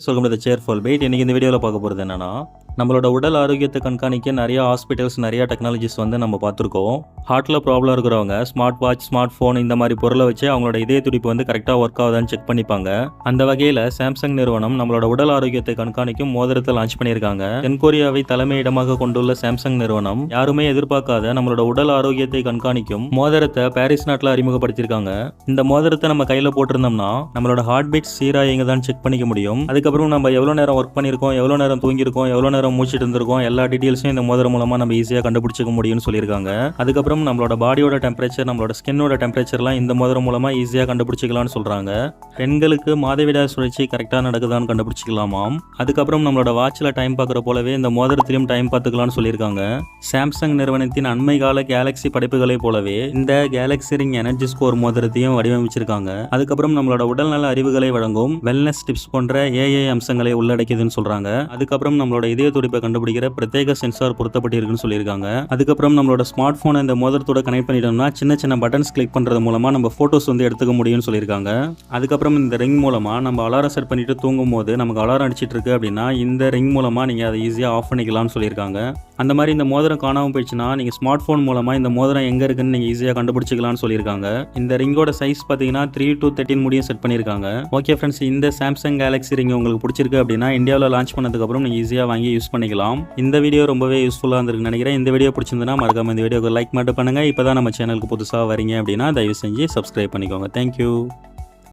சொல்லும் சேர் cheerful byte இன்றைக்கி இந்த வீடியோவில் பார்க்க போகிறது என்னன்னா நம்மளோட உடல் ஆரோக்கியத்தை கண்காணிக்க நிறைய ஹாஸ்பிட்டல்ஸ் நிறைய டெக்னாலஜிஸ் வந்து நம்ம பார்த்துருக்கோம். ஹார்ட்டில் ப்ராப்ளம் இருக்கிறவங்க ஸ்மார்ட் வாட்ச் ஸ்மார்ட் ஃபோன் இந்த மாதிரி பொருளை வச்சு அவங்களோட இதய துடிப்பு வந்து கரெக்டாக ஒர்க் ஆகுதான்னு செக் பண்ணிப்பாங்க. அந்த வகையில் சாம்சங் நிறுவனம் நம்மளோட உடல் ஆரோக்கியத்தை கண்காணிக்கும் மோதிரத்தை லான்ச் பண்ணியிருக்காங்க. தென்கொரியாவை தலைமையிடமாக கொண்டுள்ள சாம்சங் நிறுவனம் யாருமே எதிர்பார்க்காத நம்மளோட உடல் ஆரோக்கியத்தை கண்காணிக்கும் மோதிரத்தை பாரிஸ் நாட்டில் அறிமுகப்படுத்தியிருக்காங்க. இந்த மோதிரத்தை நம்ம கையில் போட்டிருந்தோம்னா நம்மளோட ஹார்ட் பீட் சீராக எங்கே தான் செக் பண்ணிக்க முடியும். அதுக்கப்புறம் நம்ம எவ்வளோ நேரம் ஒர்க் பண்ணியிருக்கோம் எவ்வளோ நேரம் தூங்கியிருக்கோம் எவ்வளோ நேரம் மூச்சிட்டு இருந்திருக்கோம் எல்லா டீட்டெயில்ஸும் இந்த மோதிரம் மூலமாக நம்ம ஈஸியாக கண்டுபிடிச்சிக்க முடியும்னு சொல்லியிருக்காங்க. அதுக்கப்புறம் நம்மளோட பாடியோட டெம்பரேச்சர் நம்மளோட ஸ்கின்னோட டெம்பரேச்சர்லாம் இந்த மோதிரம் மூலமாக ஈஸியாக கண்டுபிடிச்சிக்கலாம்னு சொல்கிறாங்க பெண்களுக்கு மாதவிடாய் சுழற்சி கரெக்டாக நடக்குதான்னு கண்டுபிடிச்சிக்கலாமாம். அதுக்கப்புறம் நம்மளோட வாட்சில் டைம் பார்க்குற போலவே இந்த மோதிரத்திலையும் டைம் பார்த்துக்கலாம்னு சொல்லியிருக்காங்க. சாம்சங் நிறுவனத்தின் அண்மை கால கேலக்ஸி படைப்புகளைப் போலவே இந்த கேலக்ஸி ரிங் எனர்ஜி ஸ்கோர் மோதிரத்தையும் வடிவமைச்சிருக்காங்க. அதுக்கப்புறம் நம்மளோட உடல்நல அறிவுகளை வழங்கும் வெல்னஸ் டிப்ஸ் போன்ற ஏஐ அம்சங்களை உள்ளடக்கியதுன்னு சொல்றாங்க. அதுக்கப்புறம் நம்மளோட இதய துடிப்பை கண்டுபிடிக்கிற பிரத்யேக சென்சார் பொருத்தப்பட்டிருக்குன்னு சொல்லியிருக்காங்க. அதுக்கப்புறம் நம்மளோட ஸ்மார்ட் போனை இந்த மோதிரத்தோட கனெக்ட் பண்ணிட்டோம்னா சின்ன சின்ன பட்டன்ஸ் கிளிக் பண்றது மூலமா நம்ம போட்டோஸ் வந்து எடுத்துக்க முடியும்னு சொல்லியிருக்காங்க. அதுக்கப்புறம் இந்த ரிங் மூலமா நம்ம அலாரம் செட் பண்ணிட்டு தூங்கும் போது நமக்கு அலாரம் அடிச்சிட்டு இருக்கு அப்படின்னா இந்த ரிங் மூலமா நீங்க அதை ஈஸியாக ஆஃப் பண்ணிக்கலாம்னு சொல்லியிருக்காங்க. அந்த மாதிரி இந்த மோதிரம் காணாமல் போயிடுச்சுன்னா நீங்கள் ஸ்மார்ட் ஃபோன் மூலமாக இந்த மோதிரம் எங்கே இருக்குன்னு நீங்கள் ஈஸியாக கண்டுபிடிச்சிக்கலாம்னு சொல்லியிருக்காங்க. இந்த ரிங்கோட சைஸ் பார்த்தீங்கன்னா த்ரீ டு தேர்ட்டின் முடியும் செட் பண்ணியிருக்காங்க. ஓகே ஃப்ரெண்ட்ஸ் இந்த சாம்சங் கேலக்ஸி ரிங் உங்களுக்கு பிடிச்சிருக்கு அப்படின்னா இந்தியாவில் லான்ச் பண்ணதுக்கப்புறம் நீங்கள் ஈஸியாக வாங்கி யூஸ் பண்ணிக்கலாம். இந்த வீடியோ ரொம்பவே யூஸ்ஃபுல்லாக இருந்திருக்குன்னு நினைக்கிறேன். இந்த வீடியோ பிடிச்சிருந்தனா மறக்காம இந்த வீடியோக்கு லைக் மட்டும் பண்ணுங்கள் இப்போ தான் நம்ம சேனலுக்கு புதுசாக வரீங்க அப்படின்னா தயவு செஞ்சு சப்ஸ்கிரைப் பண்ணிக்கோங்க தேங்க்யூ